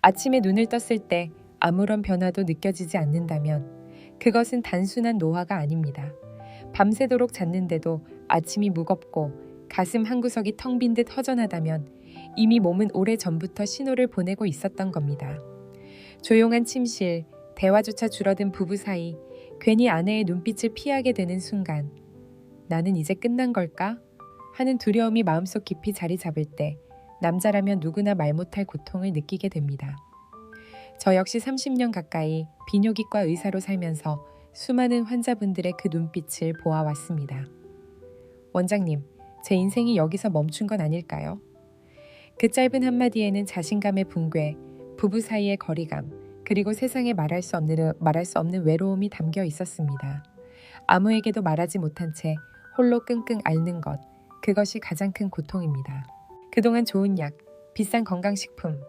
아침에 눈을 떴을 때 아무런 변화도 느껴지지 않는다면 그것은 단순한 노화가 아닙니다. 밤새도록 잤는데도 아침이 무겁고 가슴 한 구석이 텅 빈 듯 허전하다면 이미 몸은 오래 전부터 신호를 보내고 있었던 겁니다. 조용한 침실, 대화조차 줄어든 부부 사이, 괜히 아내의 눈빛을 피하게 되는 순간, 나는 이제 끝난 걸까? 하는 두려움이 마음속 깊이 자리 잡을 때, 남자라면 누구나 말 못할 고통을 느끼게 됩니다. 저 역시 30년 가까이 비뇨기과 의사로 살면서 수많은 환자분들의 그 눈빛을 보아왔습니다. 원장님, 제 인생이 여기서 멈춘 건 아닐까요? 그 짧은 한마디에는 자신감의 붕괴, 부부 사이의 거리감, 그리고 세상에 말할 수 없는 말할 수 없는 외로움이 담겨 있었습니다. 아무에게도 말하지 못한 채 홀로 끙끙 앓는 것, 그것이 가장 큰 고통입니다. 그동안 좋은 약, 비싼 건강식품,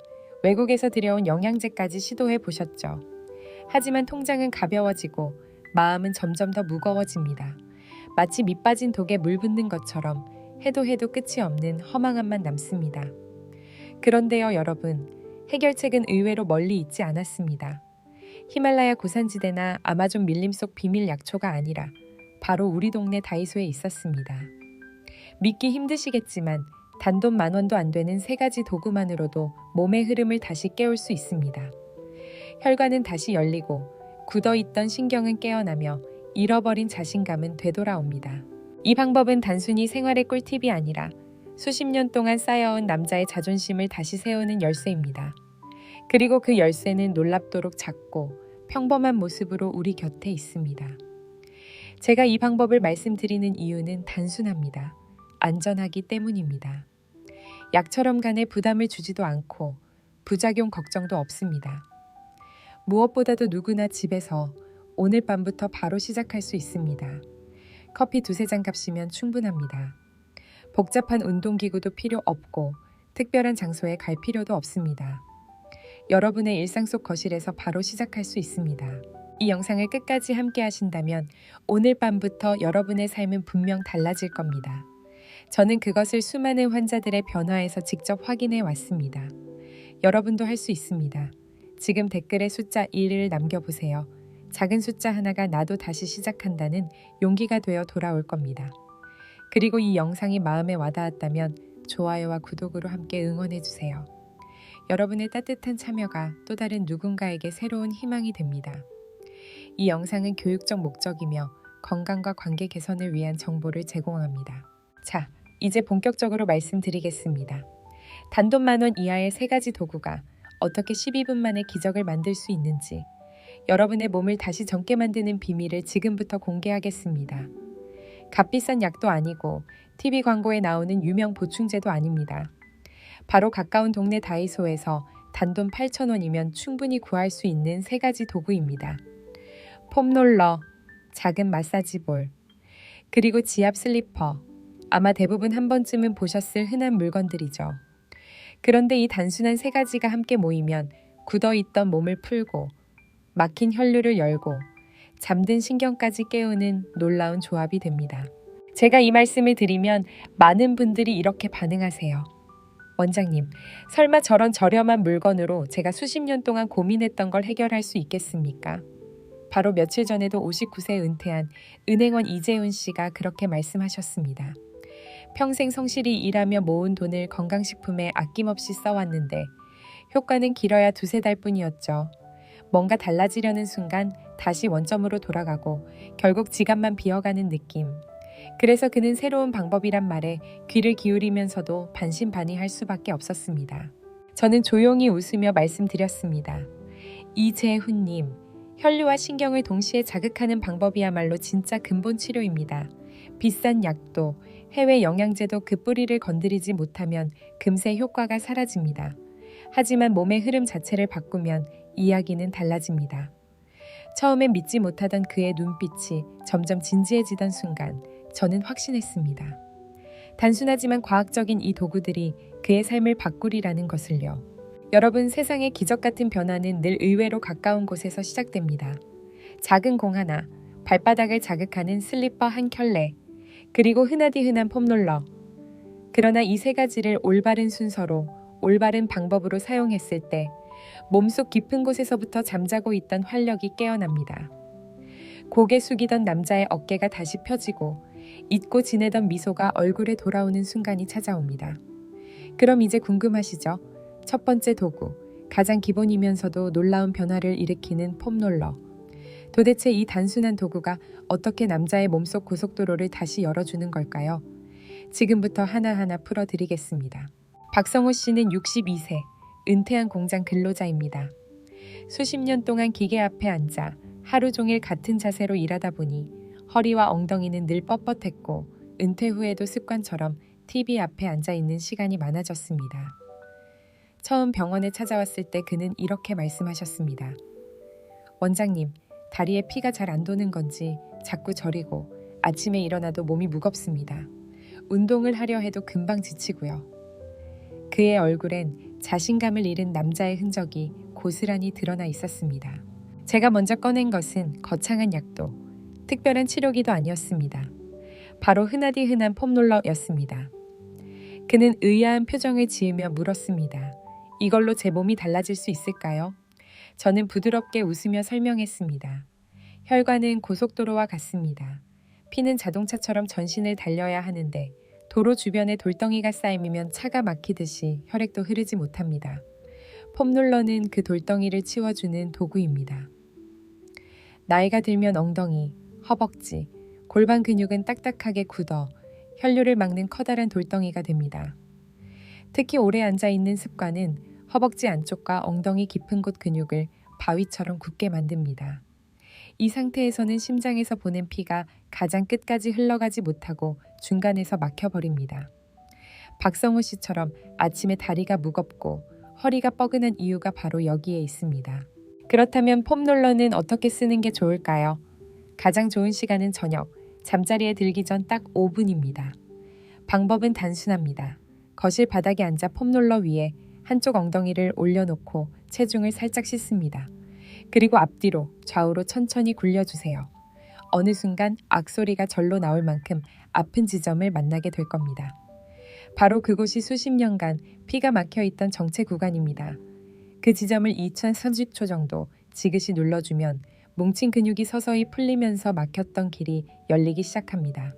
외국에서 들여온 영양제까지 시도해 보셨죠. 하지만 통장은 가벼워지고 마음은 점점 더 무거워집니다. 마치 밑 빠진 독에 물 붓는 것처럼 해도 해도 끝이 없는 허망함만 남습니다. 그런데요, 여러분, 해결책은 의외로 멀리 있지 않았습니다. 히말라야 고산지대나 아마존 밀림 속 비밀 약초가 아니라 바로 우리 동네 다이소에 있었습니다. 믿기 힘드시겠지만 단돈 만 원도 안 되는 세 가지 도구만으로도 몸의 흐름을 다시 깨울 수 있습니다. 혈관은 다시 열리고 굳어 있던 신경은 깨어나며 잃어버린 자신감은 되돌아옵니다. 이 방법은 단순히 생활의 꿀팁이 아니라 수십 년 동안 쌓여온 남자의 자존심을 다시 세우는 열쇠입니다. 그리고 그 열쇠는 놀랍도록 작고 평범한 모습으로 우리 곁에 있습니다. 제가 이 방법을 말씀드리는 이유는 단순합니다. 안전하기 때문입니다. 약처럼 간에 부담을 주지도 않고 부작용 걱정도 없습니다. 무엇보다도 누구나 집에서 오늘 밤부터 바로 시작할 수 있습니다. 커피 두세 잔 값이면 충분합니다. 복잡한 운동기구도 필요 없고 특별한 장소에 갈 필요도 없습니다. 여러분의 일상 속 거실에서 바로 시작할 수 있습니다. 이 영상을 끝까지 함께 하신다면 오늘 밤부터 여러분의 삶은 분명 달라질 겁니다. 저는 그것을 수많은 환자들의 변화에서 직접 확인해 왔습니다. 여러분도 할 수 있습니다. 지금 댓글에 숫자 1을 남겨보세요. 작은 숫자 하나가 나도 다시 시작한다는 용기가 되어 돌아올 겁니다. 그리고 이 영상이 마음에 와닿았다면 좋아요와 구독으로 함께 응원해주세요. 여러분의 따뜻한 참여가 또 다른 누군가에게 새로운 희망이 됩니다. 이 영상은 교육적 목적이며 건강과 관계 개선을 위한 정보를 제공합니다. 자, 이제 본격적으로 말씀드리겠습니다. 단돈 만원 이하의 세 가지 도구가 어떻게 12분 만에 기적을 만들 수 있는지 여러분의 몸을 다시 젊게 만드는 비밀을 지금부터 공개하겠습니다. 값비싼 약도 아니고 TV 광고에 나오는 유명 보충제도 아닙니다. 바로 가까운 동네 다이소에서 단돈 8,000원이면 충분히 구할 수 있는 세 가지 도구입니다. 폼롤러, 작은 마사지볼, 그리고 지압 슬리퍼. 아마 대부분 한 번쯤은 보셨을 흔한 물건들이죠. 그런데 이 단순한 세 가지가 함께 모이면 굳어 있던 몸을 풀고 막힌 혈류를 열고 잠든 신경까지 깨우는 놀라운 조합이 됩니다. 제가 이 말씀을 드리면 많은 분들이 이렇게 반응하세요. 원장님, 설마 저런 저렴한 물건으로 제가 수십 년 동안 고민했던 걸 해결할 수 있겠습니까? 바로 며칠 전에도 59세 은퇴한 은행원 이재훈 씨가 그렇게 말씀하셨습니다. 평생 성실히 일하며 모은 돈을 건강식품에 아낌없이 써왔는데 효과는 길어야 두세 달 뿐이었죠. 뭔가 달라지려는 순간 다시 원점으로 돌아가고 결국 지갑만 비어가는 느낌. 그래서 그는 새로운 방법이란 말에 귀를 기울이면서도 반신반의할 수밖에 없었습니다. 저는 조용히 웃으며 말씀드렸습니다. 이재훈님, 혈류와 신경을 동시에 자극하는 방법이야말로 진짜 근본 치료입니다. 비싼 약도, 해외 영양제도 그 뿌리를 건드리지 못하면 금세 효과가 사라집니다. 하지만 몸의 흐름 자체를 바꾸면 이야기는 달라집니다. 처음엔 믿지 못하던 그의 눈빛이 점점 진지해지던 순간 저는 확신했습니다. 단순하지만 과학적인 이 도구들이 그의 삶을 바꾸리라는 것을요. 여러분 세상의 기적 같은 변화는 늘 의외로 가까운 곳에서 시작됩니다. 작은 공 하나, 발바닥을 자극하는 슬리퍼 한 켤레, 그리고 흔하디 흔한 폼롤러. 그러나 이 세 가지를 올바른 순서로 올바른 방법으로 사용했을 때 몸속 깊은 곳에서부터 잠자고 있던 활력이 깨어납니다. 고개 숙이던 남자의 어깨가 다시 펴지고 잊고 지내던 미소가 얼굴에 돌아오는 순간이 찾아옵니다. 그럼 이제 궁금하시죠? 첫 번째 도구, 가장 기본이면서도 놀라운 변화를 일으키는 폼롤러. 도대체 이 단순한 도구가 어떻게 남자의 몸속 고속도로를 다시 열어주는 걸까요? 지금부터 하나하나 풀어드리겠습니다. 박성호 씨는 62세, 은퇴한 공장 근로자입니다. 수십 년 동안 기계 앞에 앉아 하루 종일 같은 자세로 일하다 보니 허리와 엉덩이는 늘 뻣뻣했고 은퇴 후에도 습관처럼 TV 앞에 앉아 있는 시간이 많아졌습니다. 처음 병원에 찾아왔을 때 그는 이렇게 말씀하셨습니다. 원장님, 다리에 피가 잘 안 도는 건지 자꾸 저리고 아침에 일어나도 몸이 무겁습니다. 운동을 하려 해도 금방 지치고요. 그의 얼굴엔 자신감을 잃은 남자의 흔적이 고스란히 드러나 있었습니다. 제가 먼저 꺼낸 것은 거창한 약도, 특별한 치료기도 아니었습니다. 바로 흔하디 흔한 폼롤러였습니다. 그는 의아한 표정을 지으며 물었습니다. 이걸로 제 몸이 달라질 수 있을까요? 저는 부드럽게 웃으며 설명했습니다. 혈관은 고속도로와 같습니다. 피는 자동차처럼 전신을 달려야 하는데 도로 주변에 돌덩이가 쌓이면 차가 막히듯이 혈액도 흐르지 못합니다. 폼롤러는 그 돌덩이를 치워주는 도구입니다. 나이가 들면 엉덩이, 허벅지, 골반 근육은 딱딱하게 굳어 혈류를 막는 커다란 돌덩이가 됩니다. 특히 오래 앉아 있는 습관은 허벅지 안쪽과 엉덩이 깊은 곳 근육을 바위처럼 굳게 만듭니다. 이 상태에서는 심장에서 보낸 피가 가장 끝까지 흘러가지 못하고 중간에서 막혀버립니다. 박성호 씨처럼 아침에 다리가 무겁고 허리가 뻐근한 이유가 바로 여기에 있습니다. 그렇다면 폼롤러는 어떻게 쓰는 게 좋을까요? 가장 좋은 시간은 저녁, 잠자리에 들기 전 딱 5분입니다. 방법은 단순합니다. 거실 바닥에 앉아 폼롤러 위에 한쪽 엉덩이를 올려놓고 체중을 살짝 씻습니다. 그리고 앞뒤로 좌우로 천천히 굴려주세요. 어느 순간 악소리가 절로 나올 만큼 아픈 지점을 만나게 될 겁니다. 바로 그곳이 수십 년간 피가 막혀 있던 정체 구간입니다. 그 지점을 2030초 정도 지그시 눌러주면 뭉친 근육이 서서히 풀리면서 막혔던 길이 열리기 시작합니다.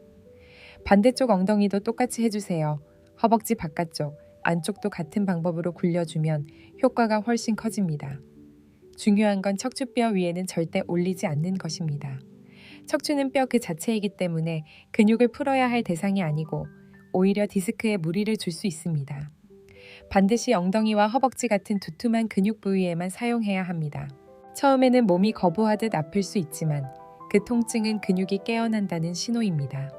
반대쪽 엉덩이도 똑같이 해주세요. 허벅지 바깥쪽, 안쪽도 같은 방법으로 굴려주면 효과가 훨씬 커집니다. 중요한 건 척추뼈 위에는 절대 올리지 않는 것입니다. 척추는 뼈 그 자체이기 때문에 근육을 풀어야 할 대상이 아니고 오히려 디스크에 무리를 줄 수 있습니다. 반드시 엉덩이와 허벅지 같은 두툼한 근육 부위에만 사용해야 합니다. 처음에는 몸이 거부하듯 아플 수 있지만 그 통증은 근육이 깨어난다는 신호입니다.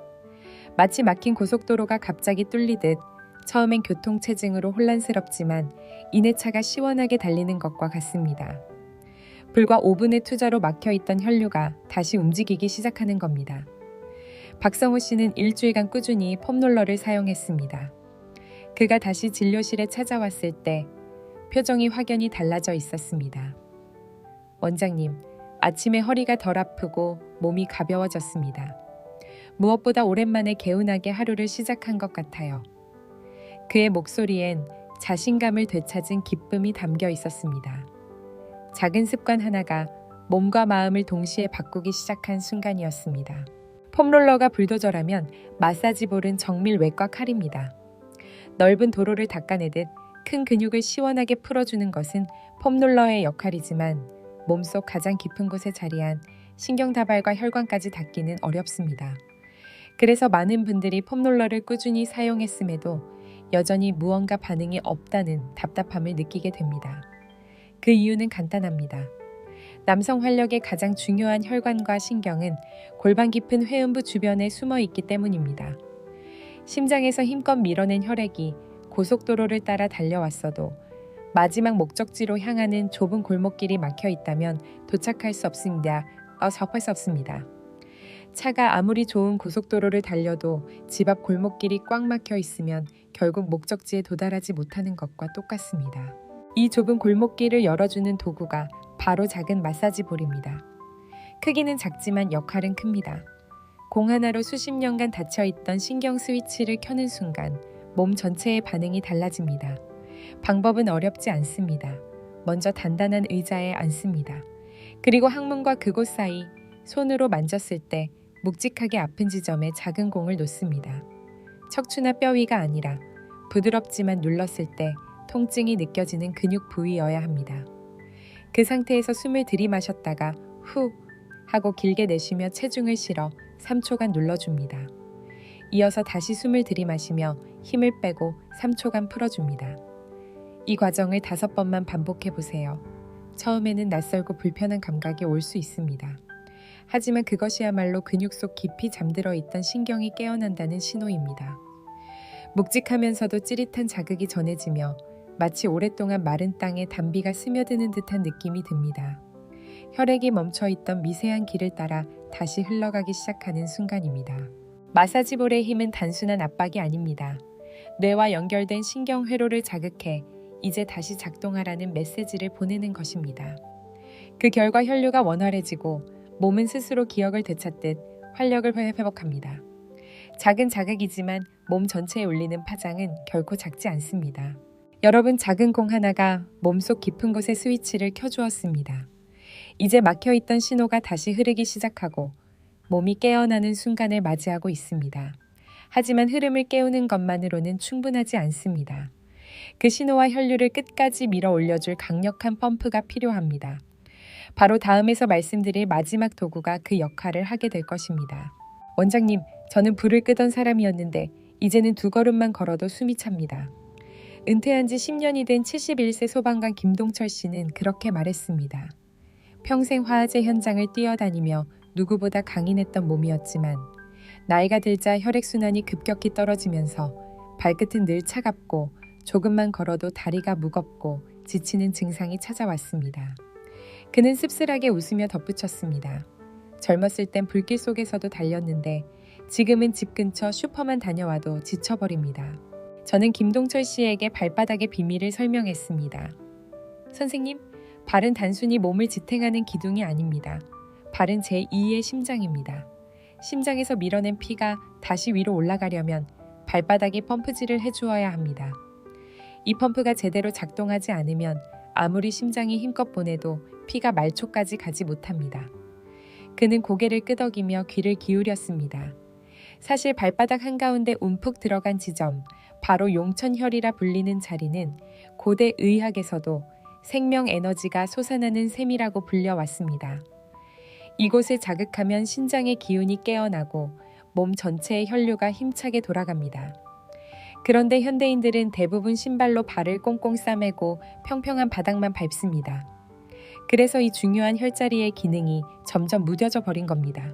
마치 막힌 고속도로가 갑자기 뚫리듯 처음엔 교통체증으로 혼란스럽지만 이내 차가 시원하게 달리는 것과 같습니다. 불과 5분의 투자로 막혀 있던 혈류가 다시 움직이기 시작하는 겁니다. 박성호 씨는 일주일간 꾸준히 폼롤러를 사용했습니다. 그가 다시 진료실에 찾아왔을 때 표정이 확연히 달라져 있었습니다. 원장님, 아침에 허리가 덜 아프고 몸이 가벼워졌습니다. 무엇보다 오랜만에 개운하게 하루를 시작한 것 같아요. 그의 목소리엔 자신감을 되찾은 기쁨이 담겨 있었습니다. 작은 습관 하나가 몸과 마음을 동시에 바꾸기 시작한 순간이었습니다. 폼롤러가 불도저라면 마사지볼은 정밀 외과 칼입니다. 넓은 도로를 닦아내듯 큰 근육을 시원하게 풀어주는 것은 폼롤러의 역할이지만 몸속 가장 깊은 곳에 자리한 신경다발과 혈관까지 닿기는 어렵습니다. 그래서 많은 분들이 폼롤러를 꾸준히 사용했음에도 여전히 무언가 반응이 없다는 답답함을 느끼게 됩니다. 그 이유는 간단합니다. 남성 활력의 가장 중요한 혈관과 신경은 골반 깊은 회음부 주변에 숨어 있기 때문입니다. 심장에서 힘껏 밀어낸 혈액이 고속도로를 따라 달려왔어도 마지막 목적지로 향하는 좁은 골목길이 막혀 있다면 도착할 수 없습니다. 어, 접할 수 없습니다. 차가 아무리 좋은 고속도로를 달려도 집 앞 골목길이 꽉 막혀 있으면 결국 목적지에 도달하지 못하는 것과 똑같습니다. 이 좁은 골목길을 열어주는 도구가 바로 작은 마사지 볼입니다. 크기는 작지만 역할은 큽니다. 공 하나로 수십 년간 닫혀 있던 신경 스위치를 켜는 순간 몸 전체의 반응이 달라집니다. 방법은 어렵지 않습니다. 먼저 단단한 의자에 앉습니다. 그리고 항문과 그곳 사이 손으로 만졌을 때 묵직하게 아픈 지점에 작은 공을 놓습니다. 척추나 뼈 위가 아니라 부드럽지만 눌렀을 때 통증이 느껴지는 근육 부위여야 합니다. 그 상태에서 숨을 들이마셨다가 후 하고 길게 내쉬며 체중을 실어 3초간 눌러줍니다. 이어서 다시 숨을 들이마시며 힘을 빼고 3초간 풀어줍니다. 이 과정을 다섯 번만 반복해 보세요. 처음에는 낯설고 불편한 감각이 올 수 있습니다. 하지만 그것이야말로 근육 속 깊이 잠들어 있던 신경이 깨어난다는 신호입니다. 묵직하면서도 찌릿한 자극이 전해지며 마치 오랫동안 마른 땅에 단비가 스며드는 듯한 느낌이 듭니다. 혈액이 멈춰 있던 미세한 길을 따라 다시 흘러가기 시작하는 순간입니다. 마사지볼의 힘은 단순한 압박이 아닙니다. 뇌와 연결된 신경 회로를 자극해 이제 다시 작동하라는 메시지를 보내는 것입니다. 그 결과 혈류가 원활해지고 몸은 스스로 기억을 되찾듯 활력을 회복합니다. 작은 자극이지만 몸 전체에 울리는 파장은 결코 작지 않습니다. 여러분 작은 공 하나가 몸속 깊은 곳의 스위치를 켜주었습니다. 이제 막혀있던 신호가 다시 흐르기 시작하고 몸이 깨어나는 순간을 맞이하고 있습니다. 하지만 흐름을 깨우는 것만으로는 충분하지 않습니다. 그 신호와 혈류를 끝까지 밀어 올려줄 강력한 펌프가 필요합니다. 바로 다음에서 말씀드릴 마지막 도구가 그 역할을 하게 될 것입니다. 원장님, 저는 불을 끄던 사람이었는데 이제는 두 걸음만 걸어도 숨이 찹니다. 은퇴한 지 10년이 된 71세 소방관 김동철 씨는 그렇게 말했습니다. 평생 화재 현장을 뛰어다니며 누구보다 강인했던 몸이었지만 나이가 들자 혈액순환이 급격히 떨어지면서 발끝은 늘 차갑고 조금만 걸어도 다리가 무겁고 지치는 증상이 찾아왔습니다. 그는 씁쓸하게 웃으며 덧붙였습니다. 젊었을 땐 불길 속에서도 달렸는데 지금은 집 근처 슈퍼만 다녀와도 지쳐버립니다. 저는 김동철 씨에게 발바닥의 비밀을 설명했습니다. 선생님, 발은 단순히 몸을 지탱하는 기둥이 아닙니다. 발은 제2의 심장입니다. 심장에서 밀어낸 피가 다시 위로 올라가려면 발바닥이 펌프질을 해주어야 합니다. 이 펌프가 제대로 작동하지 않으면 아무리 심장이 힘껏 보내도 피가 말초까지 가지 못합니다. 그는 고개를 끄덕이며 귀를 기울였습니다. 사실 발바닥 한가운데 움푹 들어간 지점, 바로 용천혈이라 불리는 자리는 고대 의학에서도 생명 에너지가 솟아나는 셈이라고 불려왔습니다. 이곳을 자극하면 신장의 기운이 깨어나고 몸 전체의 혈류가 힘차게 돌아갑니다. 그런데 현대인들은 대부분 신발로 발을 꽁꽁 싸매고 평평한 바닥만 밟습니다. 그래서 이 중요한 혈자리의 기능이 점점 무뎌져 버린 겁니다.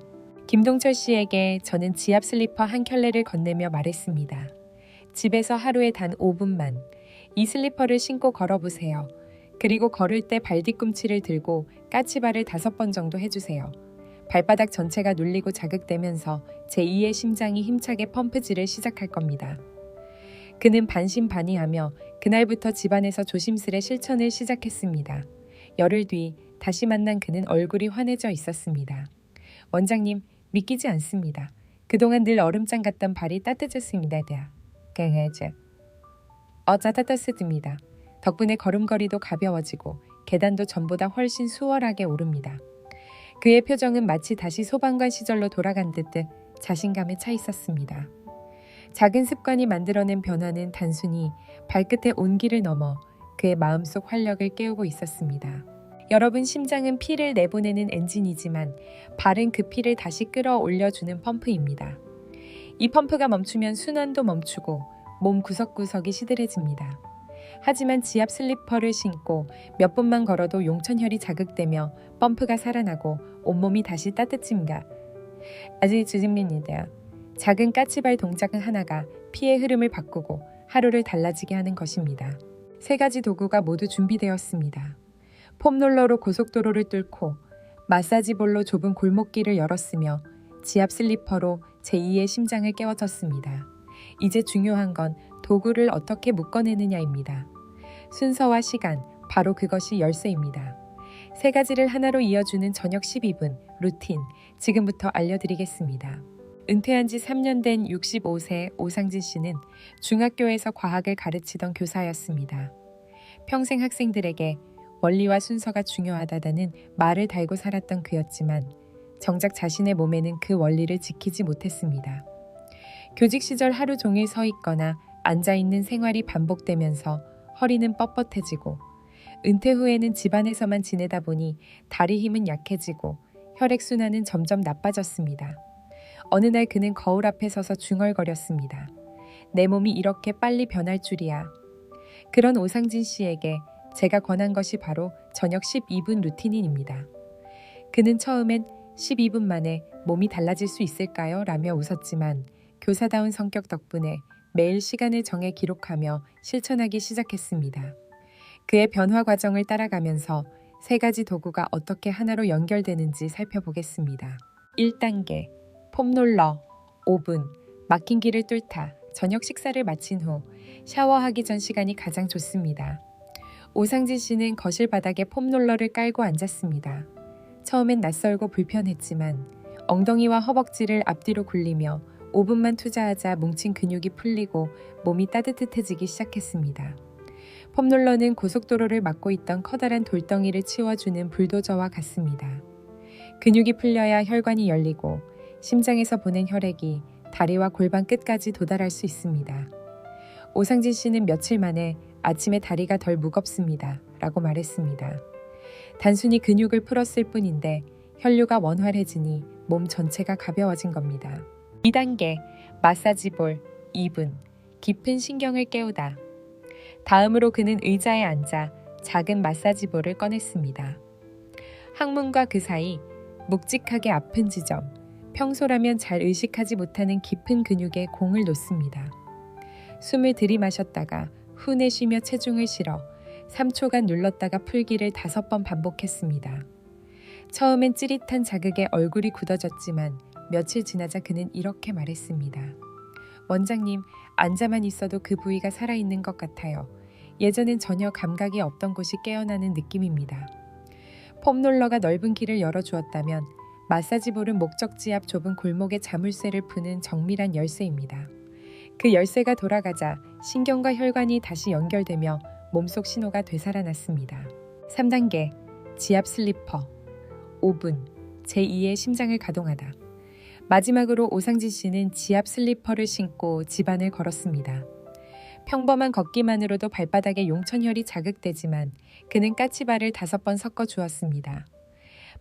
김동철 씨에게 저는 지압 슬리퍼 한 켤레를 건네며 말했습니다. 집에서 하루에 단 5분만 이 슬리퍼를 신고 걸어보세요. 그리고 걸을 때 발 뒤꿈치를 들고 까치발을 다섯 번 정도 해주세요. 발바닥 전체가 눌리고 자극되면서 제2의 심장이 힘차게 펌프질을 시작할 겁니다. 그는 반신반의하며 그날부터 집안에서 조심스레 실천을 시작했습니다. 열흘 뒤 다시 만난 그는 얼굴이 환해져 있었습니다. 원장님, 믿기지 않습니다. 그동안 늘 얼음장 같던 발이 따뜻해졌습니다. 강하죠. 어짜 따뜻해집니다. 덕분에 걸음걸이도 가벼워지고 계단도 전보다 훨씬 수월하게 오릅니다. 그의 표정은 마치 다시 소방관 시절로 돌아간 듯 자신감에 차 있었습니다. 작은 습관이 만들어낸 변화는 단순히 발끝의 온기를 넘어 그의 마음속 활력을 깨우고 있었습니다. 여러분 심장은 피를 내보내는 엔진이지만 발은 그 피를 다시 끌어올려주는 펌프입니다. 이 펌프가 멈추면 순환도 멈추고 몸 구석구석이 시들해집니다. 하지만 지압 슬리퍼를 신고 몇 분만 걸어도 용천혈이 자극되며 펌프가 살아나고 온몸이 다시 따뜻해집니다. 아직 주진입니다. 작은 까치발 동작 하나가 피의 흐름을 바꾸고 하루를 달라지게 하는 것입니다. 세 가지 도구가 모두 준비되었습니다. 폼롤러로 고속도로를 뚫고 마사지볼로 좁은 골목길을 열었으며 지압 슬리퍼로 제2의 심장을 깨워줬습니다. 이제 중요한 건 도구를 어떻게 묶어내느냐입니다. 순서와 시간, 바로 그것이 열쇠입니다. 세 가지를 하나로 이어주는 저녁 12분 루틴 지금부터 알려드리겠습니다. 은퇴한 지 3년 된 65세 오상진 씨는 중학교에서 과학을 가르치던 교사였습니다. 평생 학생들에게 원리와 순서가 중요하다는 말을 달고 살았던 그였지만 정작 자신의 몸에는 그 원리를 지키지 못했습니다. 교직 시절 하루 종일 서 있거나 앉아 있는 생활이 반복되면서 허리는 뻣뻣해지고 은퇴 후에는 집안에서만 지내다 보니 다리 힘은 약해지고 혈액 순환은 점점 나빠졌습니다. 어느 날 그는 거울 앞에 서서 중얼거렸습니다. 내 몸이 이렇게 빨리 변할 줄이야. 그런 오상진 씨에게 제가 권한 것이 바로 저녁 12분 루틴인입니다. 그는 처음엔 12분 만에 몸이 달라질 수 있을까요? 라며 웃었지만 교사다운 성격 덕분에 매일 시간을 정해 기록하며 실천하기 시작했습니다. 그의 변화 과정을 따라가면서 세 가지 도구가 어떻게 하나로 연결되는지 살펴보겠습니다. 1단계 폼롤러 5분 막힌 길을 뚫다 저녁 식사를 마친 후 샤워하기 전 시간이 가장 좋습니다. 오상진 씨는 거실 바닥에 폼롤러를 깔고 앉았습니다. 처음엔 낯설고 불편했지만 엉덩이와 허벅지를 앞뒤로 굴리며 5분만 투자하자 뭉친 근육이 풀리고 몸이 따뜻해지기 시작했습니다. 폼롤러는 고속도로를 막고 있던 커다란 돌덩이를 치워주는 불도저와 같습니다. 근육이 풀려야 혈관이 열리고 심장에서 보낸 혈액이 다리와 골반 끝까지 도달할 수 있습니다. 오상진 씨는 며칠 만에 아침에 다리가 덜 무겁습니다. 라고 말했습니다. 단순히 근육을 풀었을 뿐인데 혈류가 원활해지니 몸 전체가 가벼워진 겁니다. 2단계 마사지볼 2분 깊은 신경을 깨우다. 다음으로 그는 의자에 앉아 작은 마사지볼을 꺼냈습니다. 항문과 그 사이 묵직하게 아픈 지점, 평소라면 잘 의식하지 못하는 깊은 근육에 공을 놓습니다. 숨을 들이마셨다가 후 내쉬며 체중을 실어 3초간 눌렀다가 풀기를 다섯 번 반복했습니다. 처음엔 찌릿한 자극에 얼굴이 굳어졌지만 며칠 지나자 그는 이렇게 말했습니다. 원장님, 앉아만 있어도 그 부위가 살아있는 것 같아요. 예전엔 전혀 감각이 없던 곳이 깨어나는 느낌입니다. 폼롤러가 넓은 길을 열어주었다면 마사지볼은 목적지 앞 좁은 골목의 자물쇠를 푸는 정밀한 열쇠입니다. 그 열쇠가 돌아가자 신경과 혈관이 다시 연결되며 몸속 신호가 되살아났습니다. 3단계 지압 슬리퍼 5분 제2의 심장을 가동하다. 마지막으로 오상진 씨는 지압 슬리퍼를 신고 집안을 걸었습니다. 평범한 걷기만으로도 발바닥에 용천혈이 자극되지만 그는 까치발을 다섯 번 섞어 주었습니다.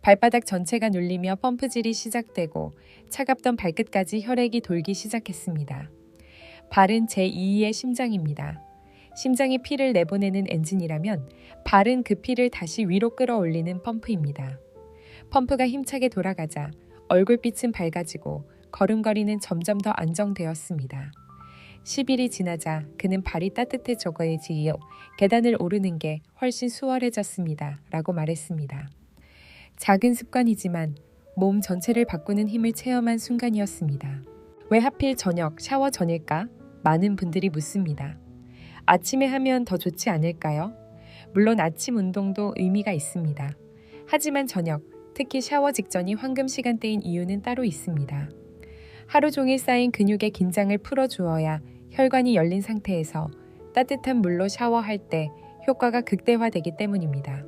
발바닥 전체가 눌리며 펌프질이 시작되고 차갑던 발끝까지 혈액이 돌기 시작했습니다. 발은 제2의 심장입니다. 심장이 피를 내보내는 엔진이라면 발은 그 피를 다시 위로 끌어올리는 펌프입니다. 펌프가 힘차게 돌아가자 얼굴빛은 밝아지고 걸음걸이는 점점 더 안정되었습니다. 10일이 지나자 그는 발이 따뜻해져가지요. 계단을 오르는 게 훨씬 수월해졌습니다. 라고 말했습니다. 작은 습관이지만 몸 전체를 바꾸는 힘을 체험한 순간이었습니다. 왜 하필 저녁 샤워 전일까? 많은 분들이 묻습니다. 아침에 하면 더 좋지 않을까요? 물론 아침 운동도 의미가 있습니다. 하지만 저녁, 특히 샤워 직전이 황금 시간대인 이유는 따로 있습니다. 하루 종일 쌓인 근육의 긴장을 풀어주어야 혈관이 열린 상태에서 따뜻한 물로 샤워할 때 효과가 극대화되기 때문입니다.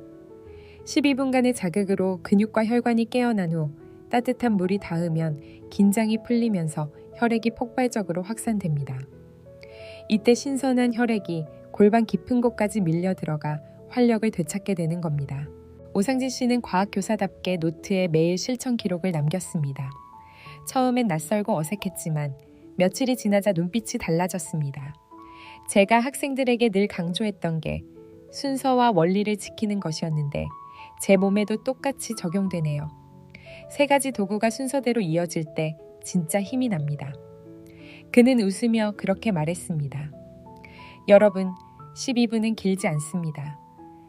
12분간의 자극으로 근육과 혈관이 깨어난 후 따뜻한 물이 닿으면 긴장이 풀리면서 혈액이 폭발적으로 확산됩니다. 이때 신선한 혈액이 골반 깊은 곳까지 밀려 들어가 활력을 되찾게 되는 겁니다. 오상진 씨는 과학교사답게 노트에 매일 실천 기록을 남겼습니다. 처음엔 낯설고 어색했지만 며칠이 지나자 눈빛이 달라졌습니다. 제가 학생들에게 늘 강조했던 게 순서와 원리를 지키는 것이었는데 제 몸에도 똑같이 적용되네요. 세 가지 도구가 순서대로 이어질 때 진짜 힘이 납니다. 그는 웃으며 그렇게 말했습니다. 여러분, 12분은 길지 않습니다.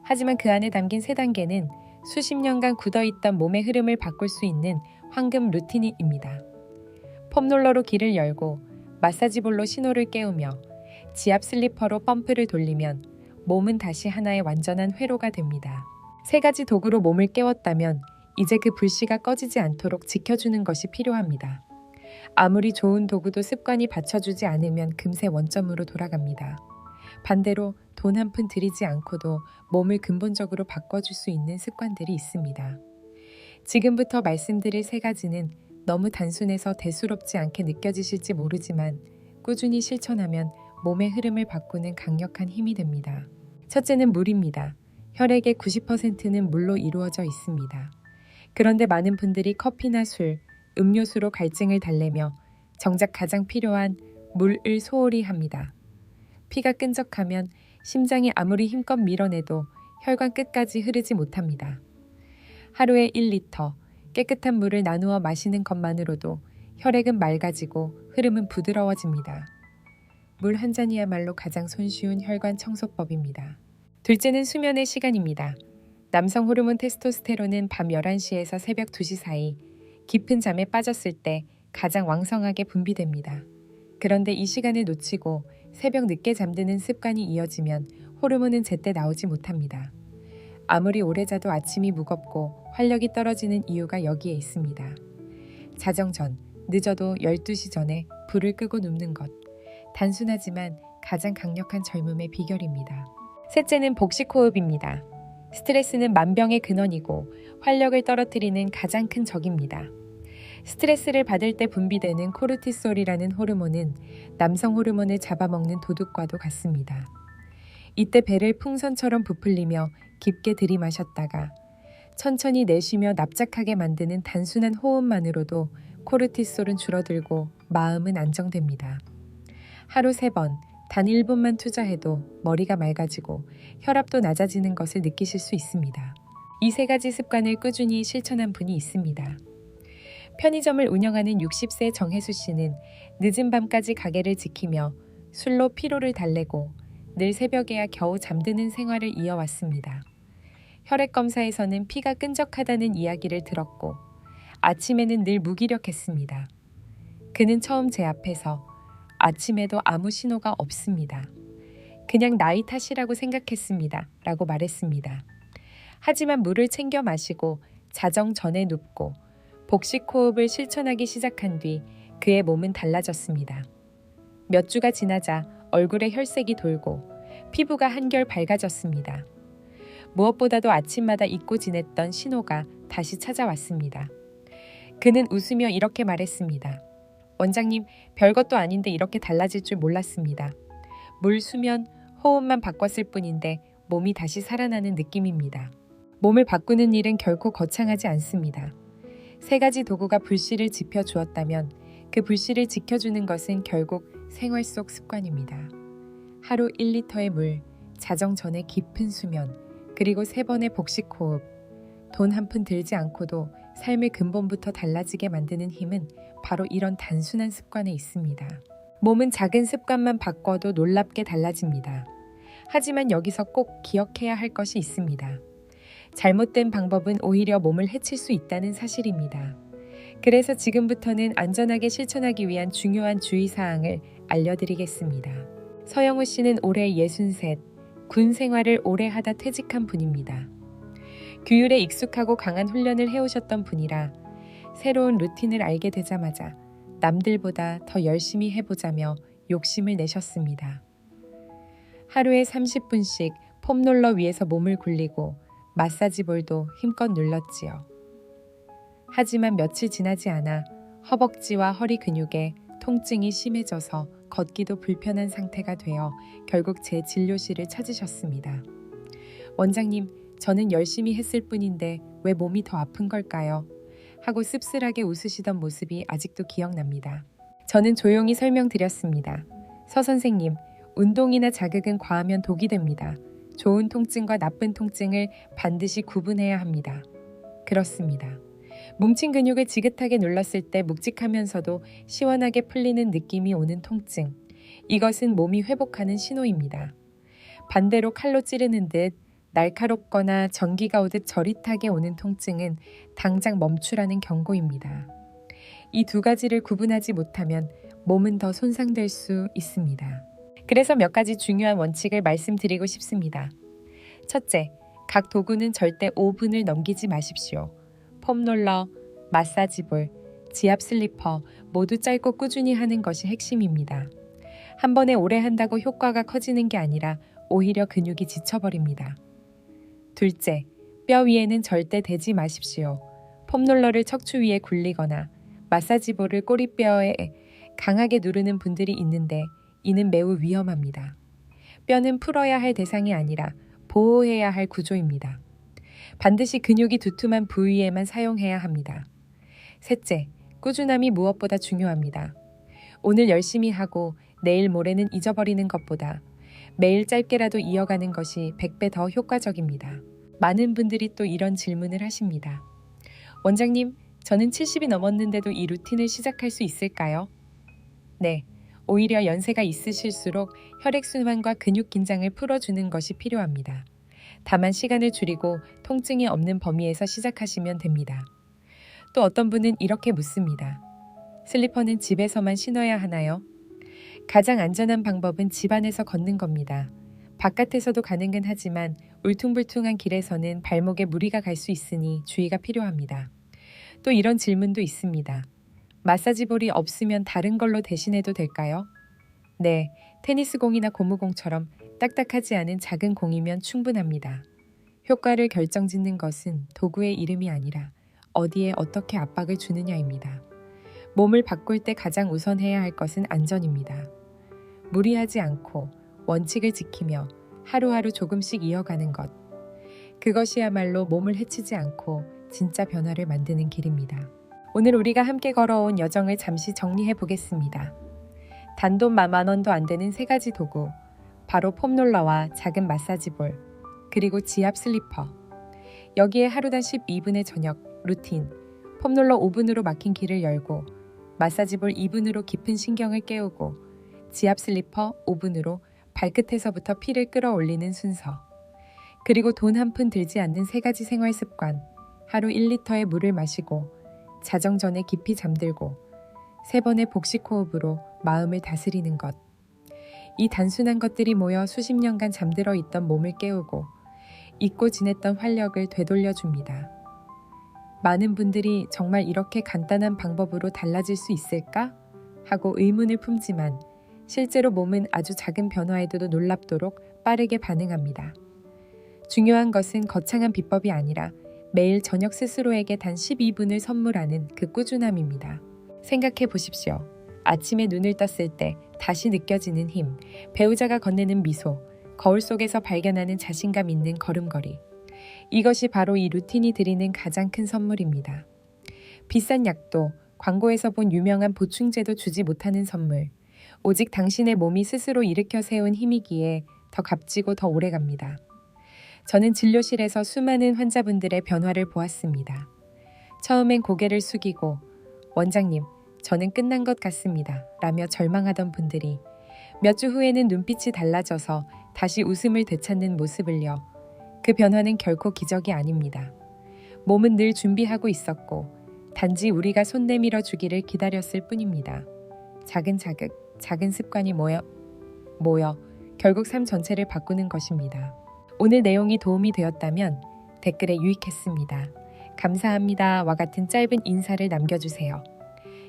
하지만 그 안에 담긴 세 단계는 수십 년간 굳어있던 몸의 흐름을 바꿀 수 있는 황금 루틴입니다. 폼롤러로 길을 열고 마사지볼로 신호를 깨우며 지압 슬리퍼로 펌프를 돌리면 몸은 다시 하나의 완전한 회로가 됩니다. 세 가지 도구로 몸을 깨웠다면 이제 그 불씨가 꺼지지 않도록 지켜주는 것이 필요합니다. 아무리 좋은 도구도 습관이 받쳐주지 않으면 금세 원점으로 돌아갑니다. 반대로 돈 한 푼 들이지 않고도 몸을 근본적으로 바꿔줄 수 있는 습관들이 있습니다. 지금부터 말씀드릴 세 가지는 너무 단순해서 대수롭지 않게 느껴지실지 모르지만 꾸준히 실천하면 몸의 흐름을 바꾸는 강력한 힘이 됩니다. 첫째는 물입니다. 혈액의 90%는 물로 이루어져 있습니다. 그런데 많은 분들이 커피나 술, 음료수로 갈증을 달래며 정작 가장 필요한 물을 소홀히 합니다. 피가 끈적하면 심장이 아무리 힘껏 밀어내도 혈관 끝까지 흐르지 못합니다. 하루에 1리터 깨끗한 물을 나누어 마시는 것만으로도 혈액은 맑아지고 흐름은 부드러워집니다. 물 한 잔이야말로 가장 손쉬운 혈관 청소법입니다. 둘째는 수면의 시간입니다. 남성 호르몬 테스토스테론은 밤 11시에서 새벽 2시 사이 깊은 잠에 빠졌을 때 가장 왕성하게 분비됩니다. 그런데 이 시간을 놓치고 새벽 늦게 잠드는 습관이 이어지면 호르몬은 제때 나오지 못합니다. 아무리 오래 자도 아침이 무겁고 활력이 떨어지는 이유가 여기에 있습니다. 자정 전, 늦어도 12시 전에 불을 끄고 눕는 것. 단순하지만 가장 강력한 젊음의 비결입니다. 셋째는 복식 호흡입니다. 스트레스는 만병의 근원이고 활력을 떨어뜨리는 가장 큰 적입니다. 스트레스를 받을 때 분비되는 코르티솔이라는 호르몬은 남성 호르몬을 잡아먹는 도둑과도 같습니다. 이때 배를 풍선처럼 부풀리며 깊게 들이마셨다가 천천히 내쉬며 납작하게 만드는 단순한 호흡만으로도 코르티솔은 줄어들고 마음은 안정됩니다. 하루 세 번, 단 1분만 투자해도 머리가 맑아지고 혈압도 낮아지는 것을 느끼실 수 있습니다. 이 세 가지 습관을 꾸준히 실천한 분이 있습니다. 편의점을 운영하는 60세 정혜수 씨는 늦은 밤까지 가게를 지키며 술로 피로를 달래고 늘 새벽에야 겨우 잠드는 생활을 이어왔습니다. 혈액 검사에서는 피가 끈적하다는 이야기를 들었고 아침에는 늘 무기력했습니다. 그는 처음 제 앞에서 아침에도 아무 신호가 없습니다. 그냥 나이 탓이라고 생각했습니다. 라고 말했습니다. 하지만 물을 챙겨 마시고 자정 전에 눕고 복식 호흡을 실천하기 시작한 뒤 그의 몸은 달라졌습니다. 몇 주가 지나자 얼굴에 혈색이 돌고 피부가 한결 밝아졌습니다. 무엇보다도 아침마다 잊고 지냈던 신호가 다시 찾아왔습니다. 그는 웃으며 이렇게 말했습니다. 원장님, 별것도 아닌데 이렇게 달라질 줄 몰랐습니다. 물, 수면, 호흡만 바꿨을 뿐인데 몸이 다시 살아나는 느낌입니다. 몸을 바꾸는 일은 결코 거창하지 않습니다. 세 가지 도구가 불씨를 지펴 주었다면 그 불씨를 지켜주는 것은 결국 생활 속 습관입니다. 하루 1리터의 물, 자정 전에 깊은 수면, 그리고 세 번의 복식 호흡. 돈 한 푼 들지 않고도 삶의 근본부터 달라지게 만드는 힘은 바로 이런 단순한 습관에 있습니다. 몸은 작은 습관만 바꿔도 놀랍게 달라집니다. 하지만 여기서 꼭 기억해야 할 것이 있습니다. 잘못된 방법은 오히려 몸을 해칠 수 있다는 사실입니다. 그래서 지금부터는 안전하게 실천하기 위한 중요한 주의사항을 알려드리겠습니다. 서영우 씨는 올해 63, 군 생활을 오래 하다 퇴직한 분입니다. 규율에 익숙하고 강한 훈련을 해오셨던 분이라 새로운 루틴을 알게 되자마자 남들보다 더 열심히 해보자며 욕심을 내셨습니다. 하루에 30분씩 폼롤러 위에서 몸을 굴리고 마사지 볼도 힘껏 눌렀지요. 하지만 며칠 지나지 않아 허벅지와 허리 근육에 통증이 심해져서 걷기도 불편한 상태가 되어 결국 제 진료실을 찾으셨습니다. 원장님, 저는 열심히 했을 뿐인데 왜 몸이 더 아픈 걸까요? 하고 씁쓸하게 웃으시던 모습이 아직도 기억납니다. 저는 조용히 설명드렸습니다. 서 선생님, 운동이나 자극은 과하면 독이 됩니다. 좋은 통증과 나쁜 통증을 반드시 구분해야 합니다. 그렇습니다. 뭉친 근육을 지긋하게 눌렀을 때 묵직하면서도 시원하게 풀리는 느낌이 오는 통증. 이것은 몸이 회복하는 신호입니다. 반대로 칼로 찌르는 듯 날카롭거나 전기가 오듯 저릿하게 오는 통증은 당장 멈추라는 경고입니다. 이 두 가지를 구분하지 못하면 몸은 더 손상될 수 있습니다. 그래서 몇 가지 중요한 원칙을 말씀드리고 싶습니다. 첫째, 각 도구는 절대 5분을 넘기지 마십시오. 폼롤러, 마사지볼, 지압 슬리퍼 모두 짧고 꾸준히 하는 것이 핵심입니다. 한 번에 오래 한다고 효과가 커지는 게 아니라 오히려 근육이 지쳐버립니다. 둘째, 뼈 위에는 절대 대지 마십시오. 폼롤러를 척추 위에 굴리거나 마사지볼을 꼬리뼈에 강하게 누르는 분들이 있는데 이는 매우 위험합니다. 뼈는 풀어야 할 대상이 아니라 보호해야 할 구조입니다. 반드시 근육이 두툼한 부위에만 사용해야 합니다. 셋째, 꾸준함이 무엇보다 중요합니다. 오늘 열심히 하고 내일 모레는 잊어버리는 것보다 매일 짧게라도 이어가는 것이 100배 더 효과적입니다. 많은 분들이 또 이런 질문을 하십니다. 원장님, 저는 70이 넘었는데도 이 루틴을 시작할 수 있을까요? 네, 오히려 연세가 있으실수록 혈액순환과 근육 긴장을 풀어주는 것이 필요합니다. 다만 시간을 줄이고 통증이 없는 범위에서 시작하시면 됩니다. 또 어떤 분은 이렇게 묻습니다. 슬리퍼는 집에서만 신어야 하나요? 가장 안전한 방법은 집 안에서 걷는 겁니다. 바깥에서도 가능은 하지만 울퉁불퉁한 길에서는 발목에 무리가 갈 수 있으니 주의가 필요합니다. 또 이런 질문도 있습니다. 마사지 볼이 없으면 다른 걸로 대신해도 될까요? 네, 테니스 공이나 고무공처럼 딱딱하지 않은 작은 공이면 충분합니다. 효과를 결정짓는 것은 도구의 이름이 아니라 어디에 어떻게 압박을 주느냐입니다. 몸을 바꿀 때 가장 우선해야 할 것은 안전입니다. 무리하지 않고 원칙을 지키며 하루하루 조금씩 이어가는 것. 그것이야말로 몸을 해치지 않고 진짜 변화를 만드는 길입니다. 오늘 우리가 함께 걸어온 여정을 잠시 정리해 보겠습니다. 단돈 만 원도 안 되는 세 가지 도구. 바로 폼롤러와 작은 마사지볼, 그리고 지압 슬리퍼. 여기에 하루당 12분의 저녁, 루틴, 폼롤러 5분으로 막힌 길을 열고, 마사지볼 2분으로 깊은 신경을 깨우고, 지압 슬리퍼 5분으로 발끝에서부터 피를 끌어올리는 순서. 그리고 돈 한 푼 들지 않는 세 가지 생활 습관. 하루 1리터의 물을 마시고, 자정 전에 깊이 잠들고, 세 번의 복식 호흡으로 마음을 다스리는 것. 이 단순한 것들이 모여 수십 년간 잠들어 있던 몸을 깨우고 잊고 지냈던 활력을 되돌려 줍니다. 많은 분들이 정말 이렇게 간단한 방법으로 달라질 수 있을까? 하고 의문을 품지만 실제로 몸은 아주 작은 변화에도 놀랍도록 빠르게 반응합니다. 중요한 것은 거창한 비법이 아니라 매일 저녁 스스로에게 단 12분을 선물하는 그 꾸준함입니다. 생각해 보십시오. 아침에 눈을 떴을 때 다시 느껴지는 힘, 배우자가 건네는 미소, 거울 속에서 발견하는 자신감 있는 걸음걸이. 이것이 바로 이 루틴이 드리는 가장 큰 선물입니다. 비싼 약도, 광고에서 본 유명한 보충제도 주지 못하는 선물. 오직 당신의 몸이 스스로 일으켜 세운 힘이기에 더 값지고 더 오래 갑니다. 저는 진료실에서 수많은 환자분들의 변화를 보았습니다. 처음엔 고개를 숙이고, 원장님, 저는 끝난 것 같습니다. 라며 절망하던 분들이 몇 주 후에는 눈빛이 달라져서 다시 웃음을 되찾는 모습을요. 그 변화는 결코 기적이 아닙니다. 몸은 늘 준비하고 있었고, 단지 우리가 손 내밀어 주기를 기다렸을 뿐입니다. 작은 자극, 작은 습관이 모여, 모여 결국 삶 전체를 바꾸는 것입니다. 오늘 내용이 도움이 되었다면 댓글에 유익했습니다. 감사합니다와 같은 짧은 인사를 남겨주세요.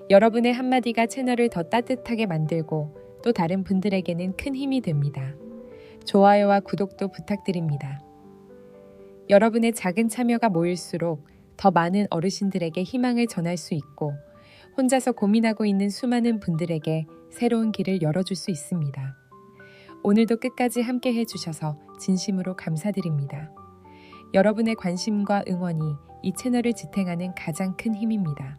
여러분의 한마디가 채널을 더 따뜻하게 만들고 또 다른 분들에게는 큰 힘이 됩니다. 좋아요와 구독도 부탁드립니다. 여러분의 작은 참여가 모일수록 더 많은 어르신들에게 희망을 전할 수 있고 혼자서 고민하고 있는 수많은 분들에게 새로운 길을 열어줄 수 있습니다. 오늘도 끝까지 함께 해주셔서 진심으로 감사드립니다. 여러분의 관심과 응원이 이 채널을 지탱하는 가장 큰 힘입니다.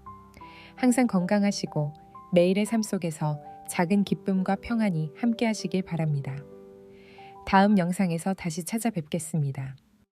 항상 건강하시고 매일의 삶 속에서 작은 기쁨과 평안이 함께 하시길 바랍니다. 다음 영상에서 다시 찾아뵙겠습니다.